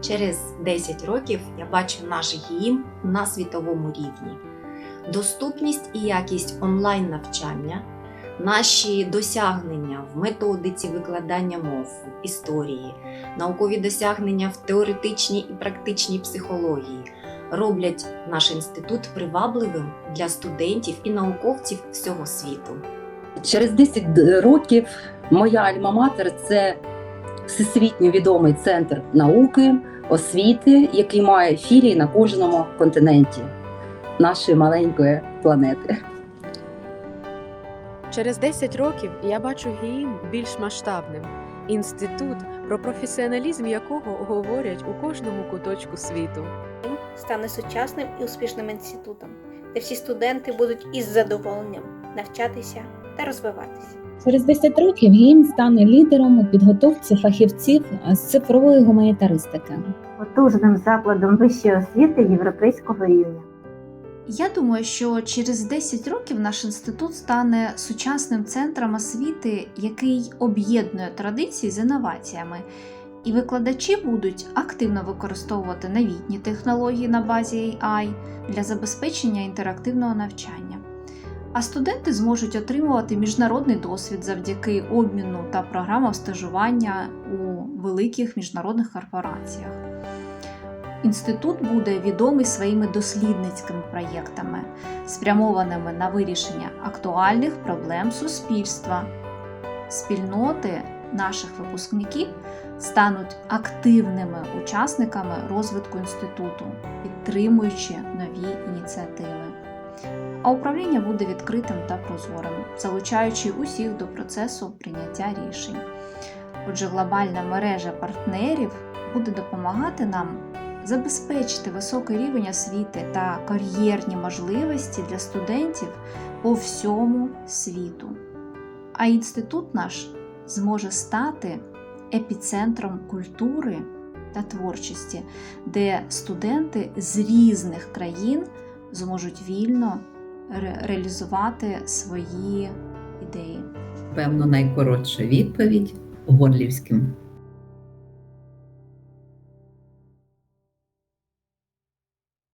Через 10 років я бачу наш ГІМ на світовому рівні. Доступність і якість онлайн навчання, наші досягнення в методиці викладання мов, історії, наукові досягнення в теоретичній і практичній психології роблять наш інститут привабливим для студентів і науковців всього світу. Через 10 років моя альма-матер це всесвітньо відомий центр науки, освіти, який має філії на кожному континенті нашої маленької планети. Через 10 років я бачу ГІІМ більш масштабним. Інститут, про професіоналізм якого говорять у кожному куточку світу. стане сучасним і успішним інститутом, де всі студенти будуть із задоволенням навчатися та розвиватися. Через 10 років ГІМ стане лідером у підготовці фахівців з цифрової гуманітаристики. потужним закладом вищої освіти європейського рівня. Я думаю, що через 10 років наш інститут стане сучасним центром освіти, який об'єднує традиції з інноваціями. І викладачі будуть активно використовувати новітні технології на базі AI для забезпечення інтерактивного навчання. А студенти зможуть отримувати міжнародний досвід завдяки обміну та програмам стажування у великих міжнародних корпораціях. Інститут буде відомий своїми дослідницькими проєктами, спрямованими на вирішення актуальних проблем суспільства. Спільноти наших випускників стануть активними учасниками розвитку інституту, підтримуючи нові ініціативи. А управління буде відкритим та прозорим, залучаючи усіх до процесу прийняття рішень. Отже, глобальна мережа партнерів буде допомагати нам забезпечити високий рівень освіти та кар'єрні можливості для студентів по всьому світу. А інститут наш зможе стати епіцентром культури та творчості, де студенти з різних країн зможуть вільно ре- реалізувати свої ідеї. Певно, найкоротша відповідь Горлівським